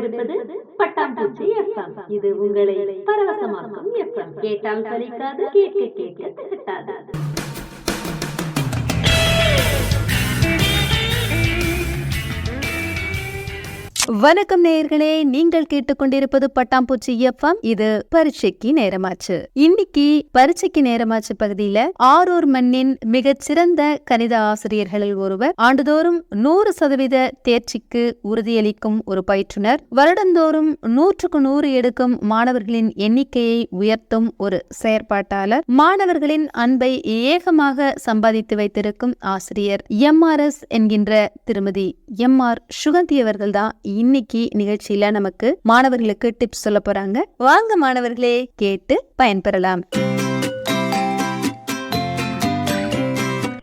கொண்டிருப்பது பட்டாம்பூச்சி எஃப்எம் இது உங்களை பரவசமாக்கும் எஃப்எம் கேட்டால் சலிக்காது கேட்க கேட்க திகட்டாது. வணக்கம் நேயர்களே நீங்கள் கேட்டுக்கொண்டிருப்பது பட்டாம்பூச்சி எஃப்எம். இது பரீட்சைக்கு நேரமாச்சு. இன்னைக்கு பரீட்சைக்கு நேரமாச்சு பகுதியில ஆரூர் மண்ணின் மிகச் சிறந்த கணித ஆசிரியர்களில் ஒருவர் ஆண்டுதோறும் நூறு சதவீத தேர்ச்சிக்கு உறுதியளிக்கும் ஒரு பயிற்றுனர். வருடந்தோறும் நூற்றுக்கு நூறு எடுக்கும் மாணவர்களின் எண்ணிக்கையை உயர்த்தும் ஒரு செயற்பாட்டாளர். மாணவர்களின் அன்பை ஏகமாக சம்பாதித்து வைத்திருக்கும் ஆசிரியர் எம்ஆர்எஸ் என்கின்ற திருமதி எம் ஆர் சுகந்தி அவர்கள்தான் இன்னைக்கு நிகழ்ச்சியில நமக்கு மாணவர்களுக்கு டிப்ஸ் சொல்ல போறாங்க. வாங்க மாணவர்களே கேட்டு பயன்பெறலாம்.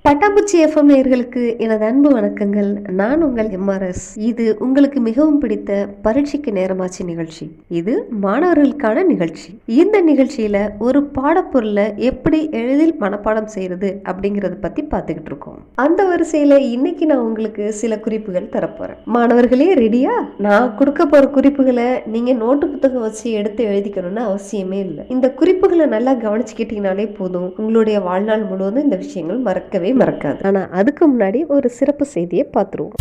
பட்டாம்பூச்சி எஃப்எம் நேயர்களுக்கு எனது அன்பு வணக்கங்கள். நான் உங்கள் எம்ஆர்எஸ் இது உங்களுக்கு மிகவும் பிடித்த பரீட்சைக்கு நேரமாச்சு நிகழ்ச்சி. இது மாணவர்களுக்கான நிகழ்ச்சி. இந்த நிகழ்ச்சியில ஒரு பாடப்பொருளை எப்படி எளிதில் மனப்பாடம் செய்யறது அப்படிங்கறத பத்தி பார்த்துக்கிட்டு இருக்கோம். அந்த வரிசையில இன்னைக்கு நான் உங்களுக்கு சில குறிப்புகள் தரப்போறேன். மாணவர்களே ரெடியா நான் கொடுக்க போற குறிப்புகளை நீங்க நோட்டு புத்தகம் வச்சு எடுத்து எழுதிக்கணும்னு அவசியமே இல்லை. இந்த குறிப்புகளை நல்லா கவனிச்சுக்கிட்டீங்கனாலே போதும். உங்களுடைய வாழ்நாள் முழுவதும் இந்த விஷயங்கள் மறக்கவே மறக்காது. ஆனா அதுக்கு முன்னாடி ஒரு சிறப்பு செய்தியை பார்த்துருவோம்.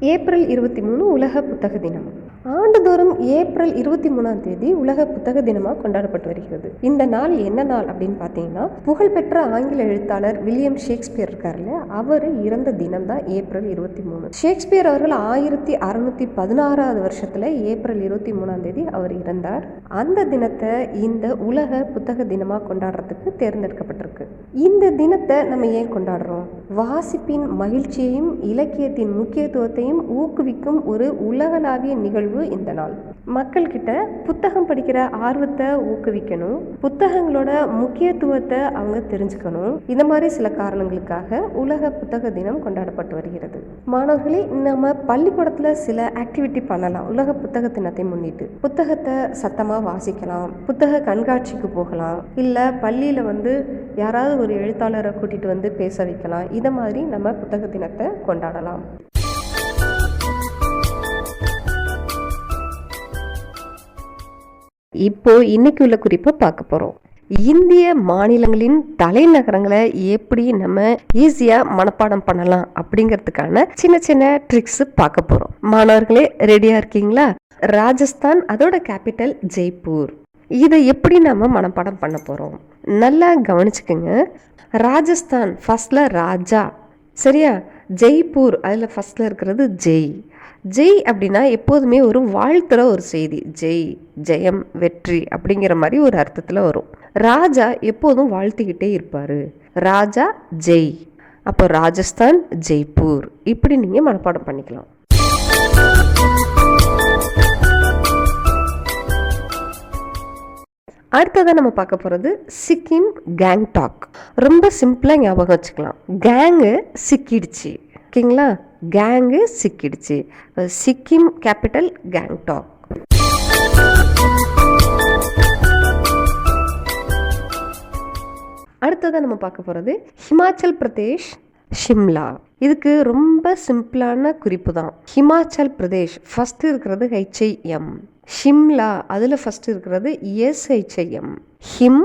ஏப்ரல் இருபத்தி மூணு உலக புத்தக தினம். ஆண்டுதோறும் ஏப்ரல் இருபத்தி மூணாம் தேதி உலக புத்தக தினமாக கொண்டாடப்பட்டு வருகிறது. இந்த நாள் என்ன நாள் அப்படின்னு பார்த்தீங்கன்னா புகழ்பெற்ற ஆங்கில எழுத்தாளர் வில்லியம் ஷேக்ஸ்பியர் இருக்கார்ல அவர் இறந்த தினம் தான் ஏப்ரல் இருபத்தி மூணு. ஷேக்ஸ்பியர் அவர்கள் ஆயிரத்தி அறுநூத்தி பதினாறாவது வருஷத்துல ஏப்ரல் இருபத்தி மூணாம் தேதி அவர் இறந்தார். அந்த தினத்தை இந்த உலக புத்தக தினமாக கொண்டாடுறதுக்கு தேர்ந்தெடுக்கப்பட்டிருக்கு. இந்த தினத்தை நம்ம ஏன் கொண்டாடுறோம்? வாசிப்பின் மகிழ்ச்சியையும் இலக்கியத்தின் முக்கியத்துவத்தையும் ஊக்குவிக்கும் ஒரு உலகளாவிய நிகழ்வு இந்த நாள். மக்கள்கிட்ட புத்தகம் படிக்கிற ஆர்வத்தை ஊக்குவிக்கணும். புத்தகங்களோட முக்கியத்துவத்தை அவங்க தெரிஞ்சுக்கணும். இந்த மாதிரி சில காரணங்களுக்காக உலக புத்தக தினம் கொண்டாடப்பட்டு வருகிறது. மாணவர்களே நம்ம பள்ளிக்கூடத்துல சில ஆக்டிவிட்டி பண்ணலாம். உலக புத்தக தினத்தை முன்னிட்டு. புத்தகத்தை சத்தமா வாசிக்கலாம். புத்தக கண்காட்சிக்கு போகலாம். இல்ல பள்ளியில வந்து யாராவது ஒரு எழுத்தாளரை கூட்டிட்டு வந்து பேச வைக்கலாம். இதை மாதிரி நம்ம புத்தக தினத்தை கொண்டாடலாம். இப்போ இன்னைக்கு உள்ள குறிப்பை பார்க்க போறோம். இந்திய மாநிலங்களின் தலைநகரங்களை எப்படி நம்ம ஈஸியா மனப்பாடம் பண்ணலாம் அப்படிங்கிறதுக்கான சின்ன சின்ன ட்ரிக்ஸ் பார்க்க போறோம். மாணவர்களே ரெடியா இருக்கீங்களா? ராஜஸ்தான் அதோட கேபிட்டல் ஜெய்ப்பூர். இதை எப்படி நம்ம மனப்பாடம் பண்ண போறோம்? நல்லா கவனிச்சுக்கோங்க. ராஜஸ்தான் ஃபர்ஸ்ட்ல ராஜா. சரியா? ஜெய்ப்பூர் அதில் ஃபர்ஸ்ட்ல இருக்கிறது ஜெய். ஜெய் அப்படின்னா எப்போதுமே ஒரு வாழ்த்துற ஒரு செய்தி. ஜெய் ஜெயம் வெற்றி அப்படிங்கிற மாதிரி ஒரு அர்த்தத்தில் வரும். ராஜா எப்போதும் வாழ்த்திக்கிட்டே இருப்பார். ராஜா ஜெய். அப்போ ராஜஸ்தான் ஜெய்ப்பூர். இப்படி நீங்கள் மனப்பாடம் பண்ணிக்கலாம். அடுத்ததாக நம்ம பார்க்க போகிறது சிக்கிம் கேங்டாக். ரொம்ப சிம்பிளாக ஞாபகம் வச்சுக்கலாம். கேங்கு சிக்கிடுச்சு. ஓகேங்களா? கேங்கு சிக்கிடுச்சு. சிக்கிம் கேபிட்டல் கேங்டாக் அடுத்ததாக நம்ம பார்க்க போகிறது ஹிமாச்சல் பிரதேஷ் ஷிம்லா இதுக்கு ரொம்ப சிம்பிளான குறிப்பு தான். ஹிமாச்சல் பிரதேஷ் ஃபஸ்ட்டு இருக்கிறது ஹெச்ஐஎம் ஷிம்லா அதில் ஃபர்ஸ்ட் இருக்கிறது எஸ்ஹெச்ஐஎம் ஹிம்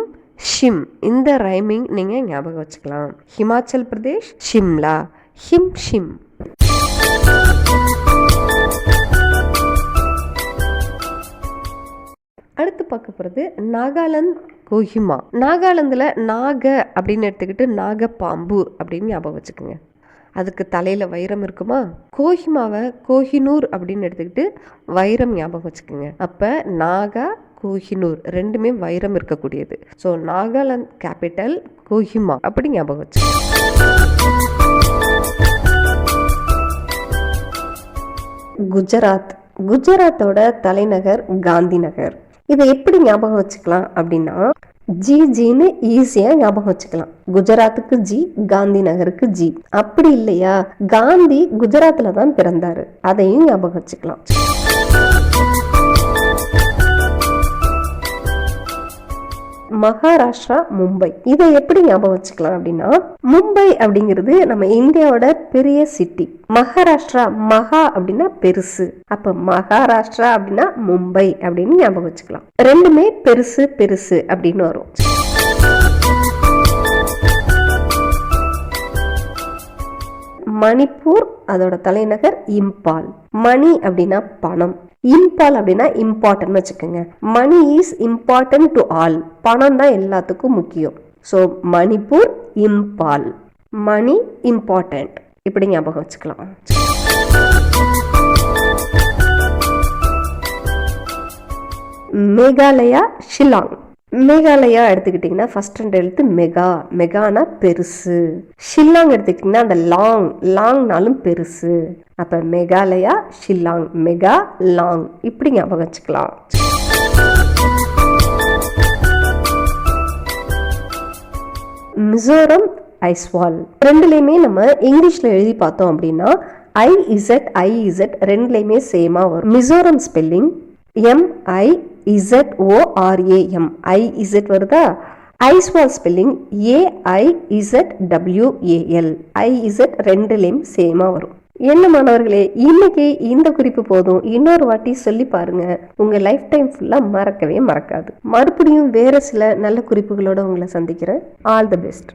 ஷிம் இந்த ரைமிங் நீங்கள் ஞாபகம் வச்சுக்கலாம். ஹிமாச்சல் பிரதேஷ் ஷிம்லா ஹிம் ஷிம் அடுத்து பார்க்க போகிறது நாகாலாந்து கோஹிமா. நாகாலாந்தில் நாக அப்படின்னு எடுத்துக்கிட்டு நாக பாம்பு அப்படின்னு ஞாபகம் வச்சுக்கோங்க. அதுக்கு தலையில் வைரம் இருக்குமா? கோஹிமாவை கோஹினூர் அப்படின்னு எடுத்துக்கிட்டு வைரம் ஞாபகம் வச்சுக்கோங்க. அப்போ நாகா கோஹினூர் ரெண்டுமே வைரம் இருக்கக்கூடியது. ஸோ நாகாலாந்து கேபிட்டல் கோஹிமா அப்படி ஞாபகம் வச்சு குஜராத். குஜராத்தோட தலைநகர் காந்தி நகர் இதை எப்படி ஞாபகம் வச்சுக்கலாம் அப்படின்னா ஜி ஜின்னு ஈஸியா ஞாபகம் வச்சுக்கலாம். குஜராத்துக்கு ஜி காந்தி நகருக்கு ஜி. அப்படி இல்லையா? காந்தி குஜராத்ல தான் பிறந்தாரு. அதையும் ஞாபகம் வச்சுக்கலாம். மகாராஷ்டிரா மும்பை. இதை எப்படி ஞாபகம் வச்சுக்கலாம் அப்படின்னா மும்பை அப்படிங்கிறது நம்ம இந்தியாவோட பெரிய சிட்டி மகாராஷ்டிரா மகா அப்படின்னா பெருசு. அப்ப மகாராஷ்டிரா அப்படின்னா மும்பை அப்படின்னு ஞாபகம் வச்சுக்கலாம். ரெண்டுமே பெருசு பெருசு அப்படின்னு வரும். மணிப்பூர் அதோட தலைநகர் இம்பால். மணி அப்படின்னா பணம். இம்பால் அப்படின்னா இம்பார்ட்டன்ட் வச்சுக்கோங்க. Money is important to all பணம் தான் எல்லாத்துக்கும் முக்கியம். So Manipur Imphal. Money important இப்படி ஞாபகம் வச்சுக்கலாம். மேகாலயா ஷில்லாங். மேகாலயா எடுத்துக்கிட்டிங்கன்னா ஃபர்ஸ்ட் ரெண்டு எழுத்து மெகா மெகானா பெருசு. ஷில்லாங் எடுத்துக்கிட்டிங்கன்னா அந்த லாங் லாங்னாலும் பெருசு. அப்போ மெகாலயா ஷில்லாங் மெகா லாங். இப்படி ஞாபகம் வச்சுக்கலாம். மிசோரம் ஐஸ்வால். ரெண்டுலேயுமே நம்ம இங்கிலீஷில் எழுதி பார்த்தோம் அப்படின்னா ஐ இசட் ஐ இசட் ரெண்டுலேயுமே சேமாக வரும். Mizoram spelling MI Z ORAM I Z வருதா? Aizawl spelling AI Z WAL I Z ரெண்டுலேயும் சேமாக வரும். என்ன மாணவர்களே இன்னைக்கு இந்த குறிப்பு போதும். இன்னொரு வாட்டி சொல்லி பாருங்க. உங்க லைஃப் டைம் ஃபுல்லா மறக்கவே மறக்காது. மறுபடியும் வேற சில நல்ல குறிப்புகளோட உங்களை சந்திக்கிறேன். ஆல் தி பெஸ்ட்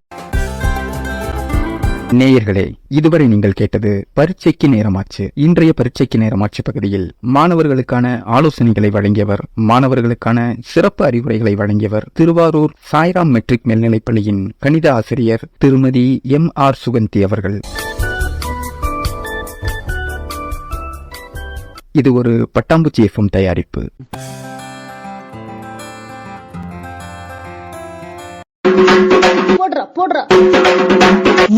நேயர்களே இதுவரை நீங்கள் கேட்டது பரீட்சைக்கு நேரமாச்சு. இன்றைய பரீட்சைக்கு நேரமாச்சு பகுதியில் மாணவர்களுக்கான ஆலோசனைகளை வழங்கியவர் மாணவர்களுக்கான சிறப்பு அறிவுரைகளை வழங்கியவர் திருவாரூர் சாய்ராம் மெட்ரிக் மேல்நிலைப்பள்ளியின் கணித ஆசிரியர் திருமதி எம் ஆர் சுகந்தி அவர்கள். இது ஒரு பட்டாம்பூச்சி எஃப்எம் தயாரிப்பு. போடுறா போடுறா.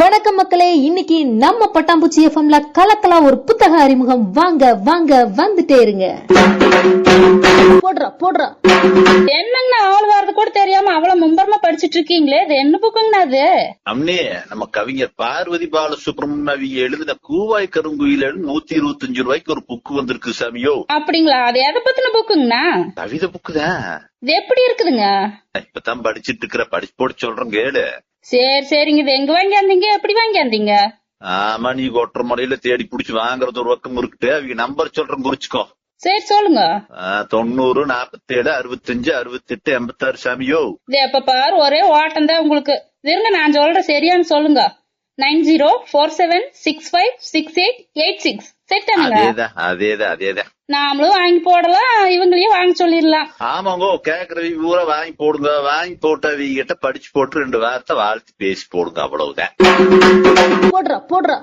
வணக்கம் மக்களே இன்னைக்கு நம்ம பட்டாம்பூச்சி எஃப்எம்ல கலக்கலா ஒரு புத்தக அறிமுகம். வாங்க வாங்க வந்துட்டே இருங்க. போடுறா போடுறா. என்னங்கண்ணா ஆள் வர்றது கூட தெரியாம அவ்வளவு மும்பரமா படிச்சிட்டு இருக்கீங்களே? இது என்ன புக்குங்கண்ணா அது? அம்னே நம்ம கவிஞர் பார்வதி பால சுப்பிரமணிய எழுதின கூவாய் கருங்குயில நூத்தி இருபத்தஞ்சு ரூபாய்க்கு ஒரு புக்கு வந்திருக்கு சாமியோ. அப்படிங்களா? அது எதை பத்தின புக்குங்கண்ணா? கவிதை புக்கு தான் இது எப்படி இருக்குதுங்க? இப்பதான் படிச்சிட்டு இருக்கிற படிச்சு போட்டு சொல்றேன் கேளு. சரி சரிங்க. இது எங்க வாங்கியாந்தீங்க எப்படி வாங்கியாந்தீங்க ஆமா நீ கொட்டுற முறையில தேடி புடிச்சு வாங்குறது ஒரு பக்கம் இருக்குட்டு அவங்க நம்பர் சொல்றேன் குறிச்சுக்கோ. சரி சொல்லுங்க. தொண்ணூறு நாப்பத்தேழு அறுபத்தஞ்சு அறுபத்தெட்டு எண்பத்தாறு சாமியோ இது எப்ப பாரு ஒரே ஓட்டம் தான் உங்களுக்கு. இருங்க நான் சொல்றேன் சரியான்னு சொல்லுங்க. Nine zero four seven six five six eight eight six. தானுங்க அதேதான் அதேதான் அதேதான். நாமளும் வாங்கி போடலாம் இவங்களையும் வாங்க சொல்லிடலாம். ஆமாங்கோ கேக்குறவங்க பூரா வாங்கி போடுங்க வாங்கி போட்டு அவங்க கிட்ட படிச்சு போட்டு ரெண்டு வார்த்தை வாழ்த்து பேசி போடுங்க அவ்வளவுதான். போடுறா போடுறா.